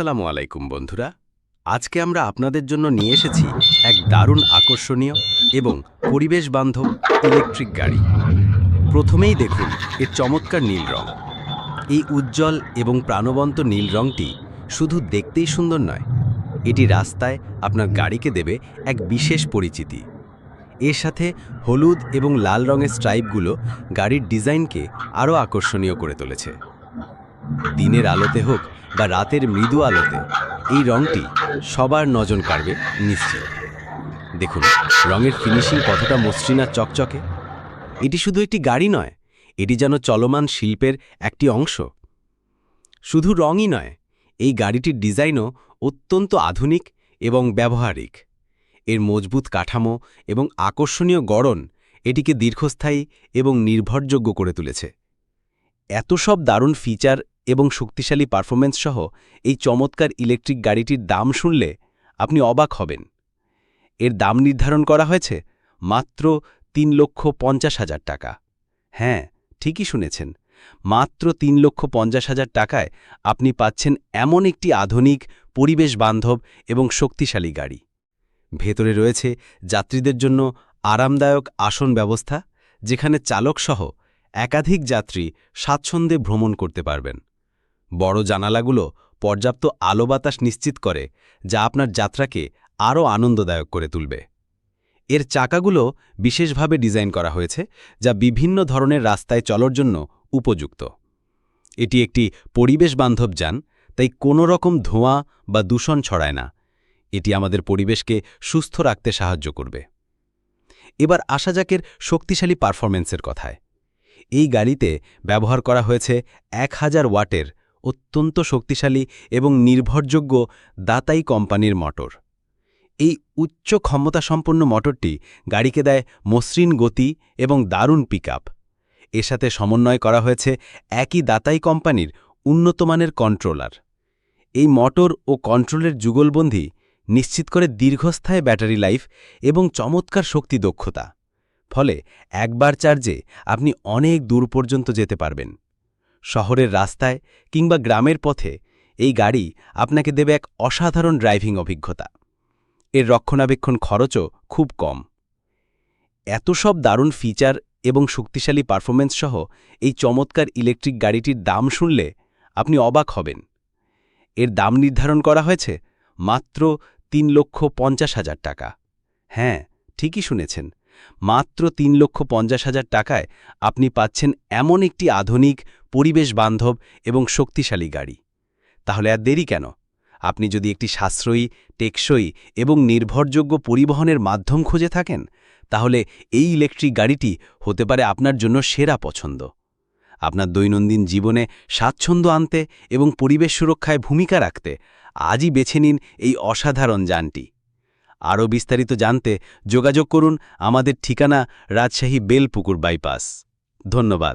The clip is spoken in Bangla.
আসসালামু আলাইকুম বন্ধুরা। আজকে আমরা আপনাদের জন্য নিয়ে এসেছি এক দারুণ আকর্ষণীয় এবং পরিবেশ বান্ধব ইলেকট্রিক গাড়ি। প্রথমেই দেখুন, এর চমৎকার নীল রং। এই উজ্জ্বল এবং প্রাণবন্ত নীল রংটি শুধু দেখতেই সুন্দর নয়, এটি রাস্তায় আপনার গাড়িকে দেবে এক বিশেষ পরিচিতি। এর সাথে হলুদ এবং লাল রঙের স্ট্রাইপগুলো গাড়ির ডিজাইনকে আরও আকর্ষণীয় করে তুলেছে। দিনের আলোতে হোক বা রাতের মৃদু আলোতে, এই রংটি সবার নজর কাড়বে নিশ্চিত দেখুন, রঙের ফিনিশিং কতটা মসৃণ আর চকচকে। এটি শুধু একটি গাড়ি নয়, এটি যেন চলমান শিল্পের একটি অংশ। শুধু রঙই নয়, এই গাড়িটির ডিজাইনও অত্যন্ত আধুনিক এবং ব্যবহারিক। এর মজবুত কাঠামো এবং আকর্ষণীয় গড়ন এটিকে দীর্ঘস্থায়ী এবং নির্ভরযোগ্য করে তুলেছে। এত সব দারুণ ফিচার এবং শক্তিশালী পারফরমেন্স সহ এই চমৎকার ইলেকট্রিক গাড়িটির দাম শুনলে আপনি অবাক হবেন। এর দাম নির্ধারণ করা হয়েছে মাত্র তিন লক্ষ পঞ্চাশ হাজার টাকা। হ্যাঁ ঠিকই শুনেছেন। মাত্র তিন লক্ষ পঞ্চাশ হাজার টাকায় আপনি পাচ্ছেন এমন একটি আধুনিক পরিবেশ বান্ধব এবং শক্তিশালী গাড়ি। ভেতরে রয়েছে যাত্রীদের জন্য আরামদায়ক আসন ব্যবস্থা, যেখানে চালকসহ একাধিক যাত্রী স্বাচ্ছন্দ্যে ভ্রমণ করতে পারবেন। বড় জানালাগুলো পর্যাপ্ত আলো বাতাস নিশ্চিত করে, যা আপনার যাত্রাকে আরও আনন্দদায়ক করে তুলবে। এর চাকাগুলো বিশেষভাবে ডিজাইন করা হয়েছে, যা বিভিন্ন ধরনের রাস্তায় চলার জন্য উপযুক্ত। এটি একটি পরিবেশ বান্ধব যান, তাই কোনো রকম ধোঁয়া বা দূষণ ছড়ায় না। এটি আমাদের পরিবেশকে সুস্থ রাখতে সাহায্য করবে। এবার আসা যাকের শক্তিশালী পারফরমেন্সের কথায়। এই গাড়িতে ব্যবহার করা হয়েছে এক হাজার ওয়াটের অত্যন্ত শক্তিশালী এবং নির্ভরযোগ্য দাতাই কোম্পানির মোটর। এই উচ্চ ক্ষমতাসম্পন্ন মোটরটি গাড়িকে দেয় মসৃণ গতি এবং দারুণ পিকআপ। এর সাথে সমন্বয় করা হয়েছে একই দাতাই কোম্পানির উন্নতমানের কন্ট্রোলার। এই মোটর ও কন্ট্রোলের যুগলবন্দি নিশ্চিত করে দীর্ঘস্থায়ী ব্যাটারি লাইফ এবং চমৎকার শক্তি দক্ষতা। ফলে একবার চার্জে আপনি অনেক দূর পর্যন্ত যেতে পারবেন। শহরের রাস্তায় কিংবা গ্রামের পথে এই গাড়ি আপনাকে দেবে এক অসাধারণ ড্রাইভিং অভিজ্ঞতা। এর রক্ষণাবেক্ষণ খরচও খুব কম। এত সব দারুণ ফিচার এবং শক্তিশালী পারফরমেন্স সহ এই চমৎকার ইলেকট্রিক গাড়িটির দাম শুনলে আপনি অবাক হবেন। এর দাম নির্ধারণ করা হয়েছে মাত্র তিন লক্ষ পঞ্চাশ হাজার টাকা। হ্যাঁ ঠিকই শুনেছেন। মাত্র তিন লক্ষ পঞ্চাশ হাজার টাকায় আপনি পাচ্ছেন এমন একটি আধুনিক পরিবেশ বান্ধব এবং শক্তিশালী গাড়ি। তাহলে আর দেরি কেন? আপনি যদি একটি সাশ্রয়ী, টেকসই এবং নির্ভরযোগ্য পরিবহনের মাধ্যম খুঁজে থাকেন, তাহলে এই ইলেকট্রিক গাড়িটি হতে পারে আপনার জন্য সেরা পছন্দ। আপনার দৈনন্দিন জীবনে স্বাচ্ছন্দ্য আনতে এবং পরিবেশ সুরক্ষায় ভূমিকা রাখতে আজই বেছে নিন এই অসাধারণ যানটি। আরও বিস্তারিত জানতে যোগাযোগ করুন আমাদের ঠিকানা রাজশাহী বেলপুকুর বাইপাস। ধন্যবাদ।